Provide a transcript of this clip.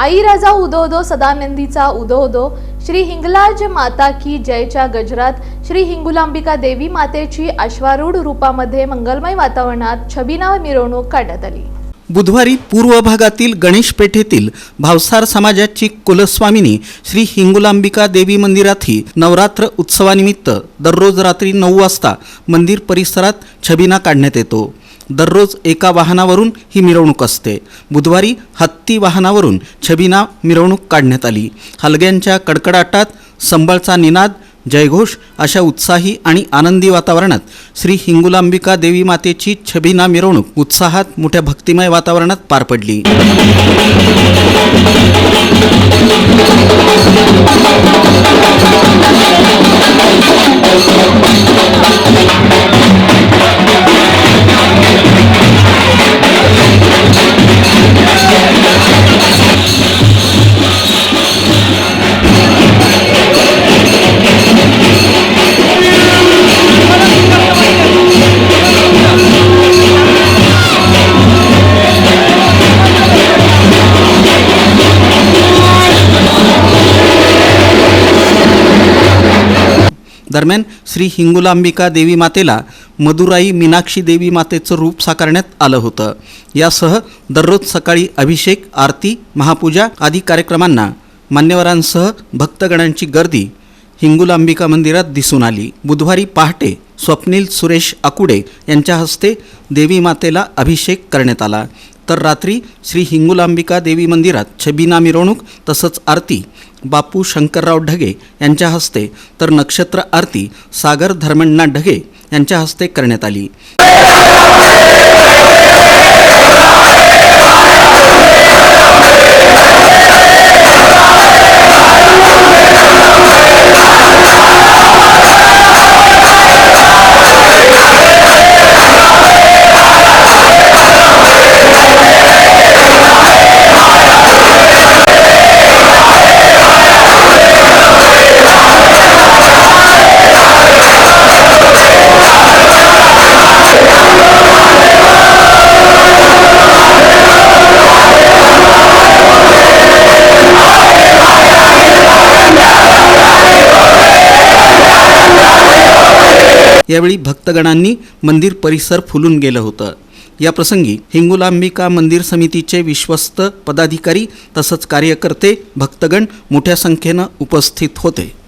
आई राजा सदानंदीचा उदोदो श्री हिंगलाज माता की जयच्या गजरात श्री हिंगुलांबिका देवी मातेची अश्वारूढ रूपामध्ये मंगलमय वातावरणात छबिना मिरवणूक काढण्यात आली. बुधवारी पूर्व भागातील गणेश पेठेतील भावसार समाजाची कुलस्वामिनी श्री हिंगुलांबिका देवी मंदिरातही नवरात्र उत्सवानिमित्त दररोज रात्री नऊ वाजता मंदिर परिसरात छबिना काढण्यात येतो. दररोज एका वाहनावरून ही मिरवणूक असते. बुधवारी हत्ती वाहनावरून छबिना मिरवणूक काढण्यात आली. हलग्यांच्या कडकडाटात संबळचा निनाद जयघोष अशा उत्साही आणि आनंदी वातावरणात श्री हिंगुलांबिका देवी मातेची छबिना मिरवणूक उत्साहात मोठ्या भक्तिमय वातावरणात पार पडली. दरम्यान श्री हिंगुलांबिका देवी मातेला मदुराई मीनाक्षी देवी मातेचं रूप साकारण्यात आलं होतं. यासह दररोज सकाळी अभिषेक आरती महापूजा आदी कार्यक्रमांना मान्यवरांसह भक्तगणांची गर्दी हिंगुलांबिका मंदिरात दिसून आली. बुधवारी पहाटे स्वप्नील सुरेश आकुडे यांच्या हस्ते देवी मातेला अभिषेक करण्यात आला. तर रात्री श्री हिंगुलांबिका देवी मंदिरात छबिना मिरवणूक तसंच आरती बापू शंकरराव ढगे यांच्या हस्ते तर नक्षत्र आरती सागर धर्मण्णा ढगे यांच्या हस्ते करण्यात आली. यावेळी भक्तगणांनी मंदिर परिसर फुलून गेलं होतं. या प्रसंगी हिंगुलांबिका मंदिर समितीचे विश्वस्त पदाधिकारी तसंच कार्यकर्ते भक्तगण मोठ्या संख्येनं उपस्थित होते.